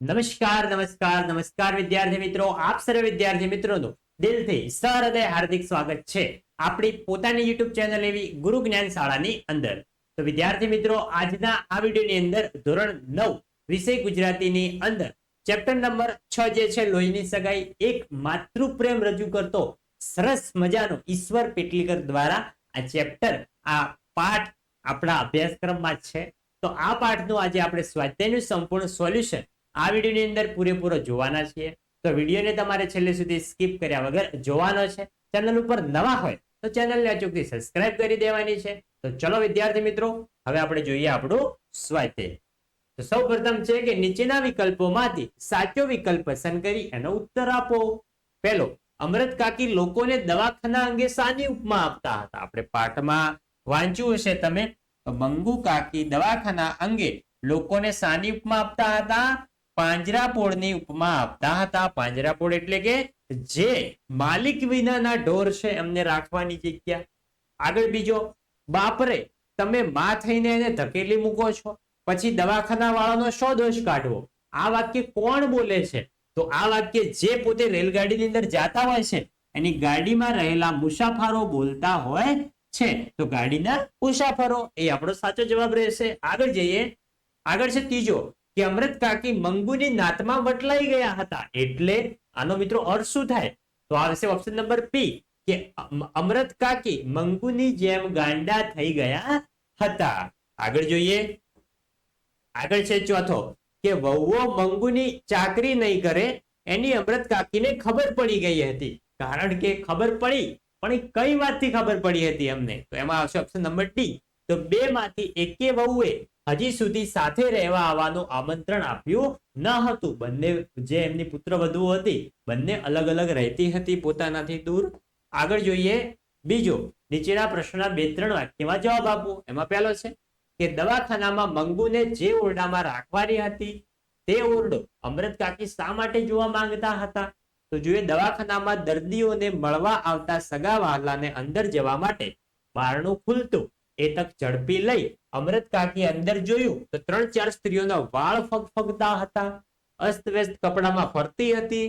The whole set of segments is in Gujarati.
નમસ્કાર નમસ્કાર નમસ્કાર વિદ્યાર્થી મિત્રો, આપ સર્વે વિદ્યાર્થી મિત્રોનું દિલથી સહૃદય હાર્દિક સ્વાગત છે આપણી પોતાની યુટ્યુબ ચેનલ એવી ગુરુ જ્ઞાન શાળાની અંદર. તો વિદ્યાર્થી મિત્રો, આજના આ વિડીયોની અંદર ધોરણ નવ, વિષય ગુજરાતીની અંદર ચેપ્ટર નંબર છ જે છે, લોહીની સગાઈ, એક માતૃપ્રેમ રજૂ કરતો સરસ મજાનો ઈશ્વર પેટલીકર દ્વારા આ ચેપ્ટર, આ પાઠ આપણા અભ્યાસક્રમમાં છે. તો આ પાઠનું આજે આપણે સ્વાધ્યાયનું સંપૂર્ણ સોલ્યુશન આ વિડીયોની અંદર પૂરેપૂરો જોવાના છીએ. તો વિડીયોને તમારે છેલ્લે સુધી સ્કીપ કર્યા વગર જોવાનો છે. ચેનલ ઉપર નવા હોય તો ચેનલને અચૂકથી સબસ્ક્રાઇબ કરી દેવાની છે. તો ચલો વિદ્યાર્થી મિત્રો, હવે આપણે જોઈએ આપણું સ્વાધ્યાય. તો સૌ પ્રથમ છે કે નીચેના વિકલ્પોમાંથી સાચો વિકલ્પ પસંદ કરી એનો ઉત્તર આપો. પહેલો, અમૃત કાકી લોકોને દવાખાના અંગે સાની ઉપમા આપતા હતા. આપણે પાઠમાં વાંચ્યું હશે તમે. મંગુ કાકી દવાખાના અંગે લોકોને સાની ઉપમા આપતા હતા. પાંજરાપોળની ઉપમા આપતા હતા. પાંજરાપોળ એટલે કે જે માલિક વિનાના ઢોર છે એમને રાખવાની જગ્યા. આગળ બીજો, બાપરે તમે માં થઈને એને ધકેલી મૂકો છો, પછી દવાખાના વાળાનો શો દોષ કાઢવો. આ વાક્ય કોણ બોલે છે? તો આ વાક્ય જે પોતે રેલગાડીની અંદર જાતા હોય છે, એની ગાડીમાં રહેલા મુસાફરો બોલતા હોય છે. તો ગાડીના મુસાફરો, એ આપણો સાચો જવાબ રહેશે. આગળ જઈએ. આગળ છે ત્રીજો કે અમૃત કાકી મંગુની નાતમાં વટલાઈ ગયા હતા. એટલે આનો મિત્રો અર્થ શું થાય? તો આવશે ઓપ્શન નંબર પી કે અમૃત કાકી મંગુની જેમ ગાંડા થઈ ગયા હતા. આગળ જોઈએ. આગળ છે ચોથો કે વહુઓ મંગુની ચાકરી નહીં કરે, એની અમૃત કાકીને ખબર પડી ગઈ હતી. કારણ કે ખબર પડી, પણ એ કઈ વાતથી ખબર પડી હતી અમને તો એમાં આવશે ઓપ્શન નંબર ડી તો બે માંથી એકે વહુએ હજી સુધી સાથે રહેવા આવવાનું આમંત્રણ આપ્યું ન હતું. બંને જે એમની પુત્ર વધુ હતી, બંને અલગ અલગ રહેતી હતી પોતાનાથી દૂર. આગળ જોઈએ, બીજો નીચેના પ્રશ્નના બે ત્રણ વાક્યમાં જવાબ આપો. એમાં પહેલો છે કે દવાખાનામાં મંગુને જે ઓરડામાં રાખવાની હતી, તે ઓરડો અમૃત કાકી શા માટે જોવા માંગતા હતા? તો જોઈએ, દવાખાનામાં દર્દીઓને મળવા આવતા સગા વહાલાને અંદર જવા માટે બારણું ખુલતું. એ તક ઝડપી લઈ અમૃત કાકી અંદર જોયું તો ત્રણ ચાર સ્ત્રીઓના વાળ ફગફગતા હતા. અસ્તવ્યસ્ત કપડામાં ફરતી હતી.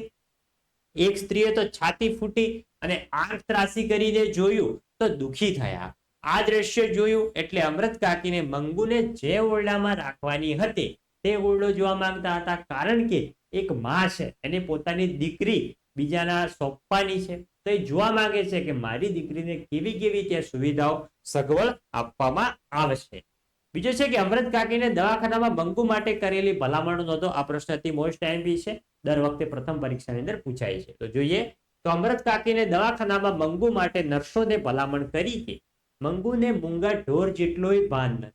એક સ્ત્રીએ તો છાતી ફૂટી અને આંખ ત્રાસી કરીને જોયું તો દુખી થયા. આ દ્રશ્ય જોયું એટલે અમૃત કાકીને મંગુને જે ઓરડામાં રાખવાની હતી તે ઓરડો જોવા માંગતા હતા. કારણ કે એક માં છે, એને પોતાની દીકરી બીજાના સોંપવાની છે. તો એ જોવા માંગે છે કે મારી દીકરીને કેવી કેવી ત્યાં સુવિધાઓ સગવડ આપવામાં આવશે. બીજો છે કે અમૃત કાકીને દવાખાનામાં મંગુ માટે કરેલી ભલામણો નોંધો આ પ્રશ્ન અતિ મોસ્ટ ટાઈમ છે. દર વખતે પ્રથમ પરીક્ષાની અંદર પૂછાય છે. તો જોઈએ, તો અમૃત કાકીને દવાખાનામાં મંગુ માટે નર્સોને ભલામણ કરી કે મંગુને મૂંગા ઢોર જેટલોય ભાન નથી.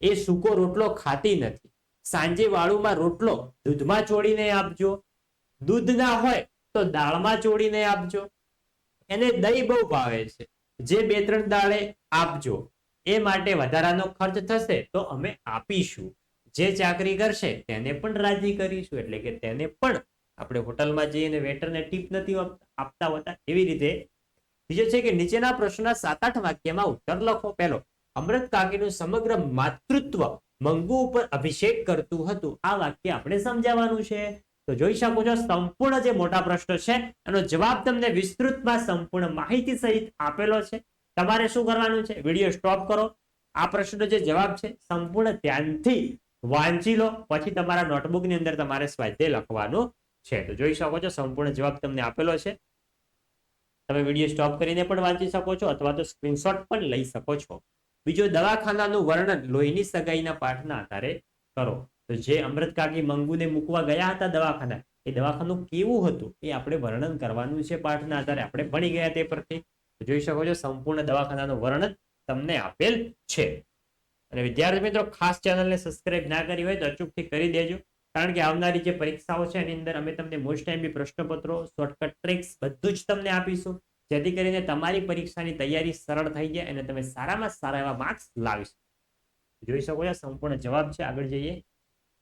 એ સૂકો રોટલો ખાતી નથી. સાંજે વાળુમાં રોટલો દૂધમાં ચોળીને આપજો. દૂધ ના હોય તો દાળમાં ચોળીને આપજો. એને દહીં બહુ ભાવે છે. જે બે ત્રણ દાળે આપજો. એ માટે વધારાનો ખર્ચ થશે તો અમે આપીશું. જે ચાકરી કરશે તેને પણ રાજી કરીશું. એટલે કે તેને પણ આપણે હોટલમાં જઈને વેટરને ટીપ નથી આપતા હોતા. એવી રીતે બીજો છે કે નીચેના પ્રશ્નના સાત આઠ વાક્યમાં ઉત્તર લખો. પહેલો, અમૃત કાકીનું સમગ્ર માતૃત્વ મંગુ ઉપર અભિષેક કરતું હતું. આ વાક્ય આપણે સમજાવવાનું છે. તો જોઈ શકો છો, સંપૂર્ણ જે મોટા પ્રશ્ન છે, એનો જવાબ તમને વિસ્તૃતમાં સંપૂર્ણ માહિતી સહિત આપેલો છે. તમારે શું કરવાનું છે? વીડિયો સ્ટોપ કરો. આ પ્રશ્નનો જે જવાબ છે, સંપૂર્ણ ધ્યાનથી વાંચી લો. પછી તમારા નોટબુકની અંદર તમારે સ્વાધ્યાય લખવાનું છે. તો જોઈ શકો છો, સંપૂર્ણ જવાબ તમને આપેલો છે. તમે વીડિયો સ્ટોપ કરીને પણ વાંચી શકો છો, અથવા તો સ્ક્રીનશોટ પણ લઈ શકો છો. બીજો, દવાખાનાનું વર્ણન લોહીની સગાઈના પાઠના આધારે કરો. તો જે અમૃત કાકી મંગુને મૂકવા ગયા હતા દવાખાના, એ દવાખાનું કેવું હતું? એ આપણે વર્ણન કરવાનું છે પાઠના આધારે. આપણે ભણી ગયા તે પરથી. જોઈ શકો છો, સંપૂર્ણ દવાખાનાનું વર્ણન તમને આપેલ છે. અને વિદ્યાર્થી મિત્રો, ખાસ ચેનલને સબસ્ક્રાઇબ ના કરી હોય તો અચૂકથી કરી દેજો. કારણ કે આવનારી જે પરીક્ષાઓ છે, એની અંદર અમે તમને મોસ્ટ ટાઈમ બી પ્રશ્નપત્રો શોર્ટકટ ટ્રિક્સ બધું જ તમને આપીશું. જેથી કરીને તમારી પરીક્ષાની તૈયારી સરળ થઈ જાય અને તમે સારામાં સારા એવા માર્ક્સ લાવી જોઈ શકો છો, સંપૂર્ણ જવાબ છે. આગળ જઈએ.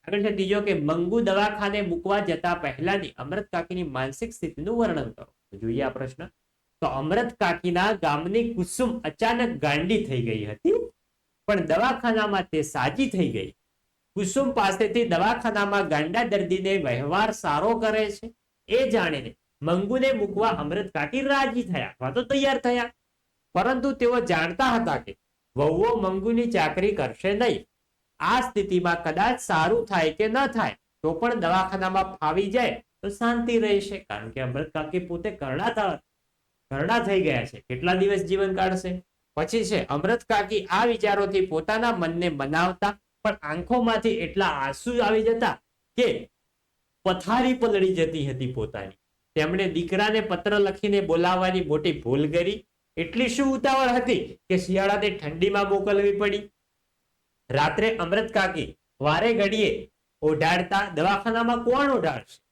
આગળ છે, ત્રીજો કે મંગુ દવાખાને મૂકવા જતા પહેલાની અમૃત કાકીની માનસિક સ્થિતિનું વર્ણન કરો. જોઈએ આ પ્રશ્ન. તો અમૃત કાકીના ગામની કુસુમ અચાનક ગાંડી થઈ ગઈ હતી, પણ દવાખાનામાં તે સાજી થઈ ગઈ. કુસુમ પાસેથી દવાખાનામાં ગાંડા દર્દીને વ્યવહાર સારો કરે છે, એ જાણીને મંગુને મૂકવા અમૃત કાકી રાજી થયા, અથવા તો તૈયાર થયા. પરંતુ તેઓ જાણતા હતા કે વહુઓ મંગુની ચાકરી કરશે નહીં. આ સ્થિતિમાં કદાચ સારું થાય કે ન થાય, તો પણ દવાખાનામાં ફાવી જાય, તો શાંતિ રહેશે, કારણ કે અમૃત કાકી પોતે કરડા થ- થઈ ગયા છે. કેટલા દિવસ જીવન કાઢશે? પછી છે, અમૃત કાકી આ વિચારોથી પોતાના મનને મનાવતા, પણ આંખોમાંથી એટલા આંસુ આવી જતા કે પથારી પલળી જતી હતી પોતાની. તેમણે દીકરાને પત્ર લખીને બોલાવવાની મોટી ભૂલ કરી. એટલી શું ઉતાવળ હતી કે શિયાળાને ઠંડીમાં મોકલવી પડી? રાત્રે અમૃત કાકી વારે ઘડીએ ઓઢાડતા દવાખાનામાં કોણ ઓઢાડશે?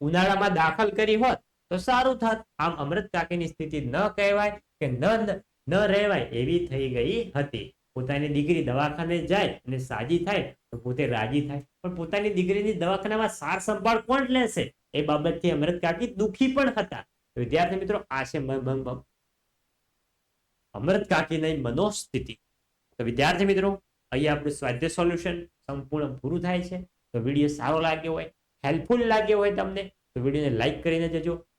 ઉનાળામાં દાખલ કરી હોત તો સારું થાત. આમ અમૃત કાકીની સ્થિતિ ન કહેવાય કે ન ન રહેવાય એવી થઈ ગઈ હતી. પોતાની દીકરી દવાખાને જાય અને સાજી થાય તો પોતે રાજી થાય. પણ પોતાની દીકરીની દવાખાનામાં સાર સંભાળ કોણ લેશે? એ બાબતથી અમૃત કાકી દુઃખી પણ હતા. વિદ્યાર્થી મિત્રો, આ છે અમૃત કાકીની મનોસ્થિતિ. તો વિદ્યાર્થી મિત્રો અહીંયા આપણું સ્વાધ્યાય સોલ્યુશન સંપૂર્ણ પૂરું થાય છે. તો વીડિયો સારો લાગ્યો હોય, હેલ્પફુલ લાગ્યો હોય તમને, તો વિડીયોને લાઈક કરીને જજો.